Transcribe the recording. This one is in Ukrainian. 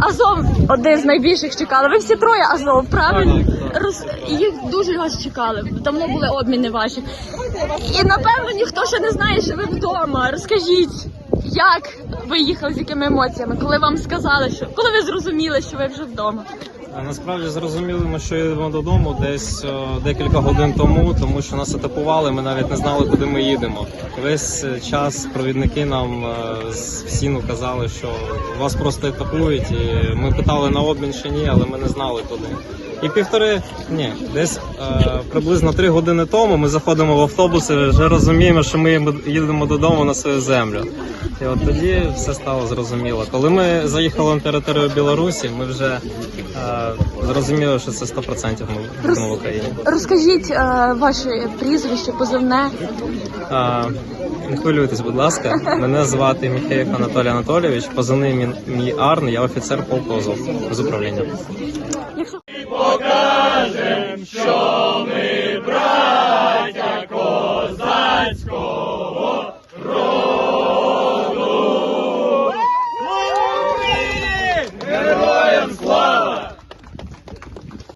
Азов один з найбільших чекали. Ви всі троє Азов, правильно? Так, так. Роз... Їх дуже вас чекали. Давно були обміни ваші. І напевно ніхто ще не знає, що ви вдома. Розкажіть, як ви їхали, з якими емоціями, коли вам сказали, що коли ви зрозуміли, що ви вже вдома? Насправді зрозуміли ми, що їдемо додому десь о, декілька годин тому, тому що нас атакували. ми навіть не знали, куди ми їдемо. Весь е, час провідники нам е, з всіну казали, що вас просто атакують. І ми питали на обмін чи ні, але ми не знали куди. І півтори, ні, десь е, приблизно три години тому ми заходимо в автобус і вже розуміємо, що ми їдемо додому на свою землю. І от тоді все стало зрозуміло. Коли ми заїхали на територію Білорусі, ми вже е, зрозуміли, що це 100% ми будемо в Україні. Розкажіть е, ваше прізвище, позивне. Е, не хвилюйтесь, будь ласка. Мене звати Міхеєв Анатолій Анатолійович. Позивний мій, Арн, я офіцер полку з управління. Якщо Що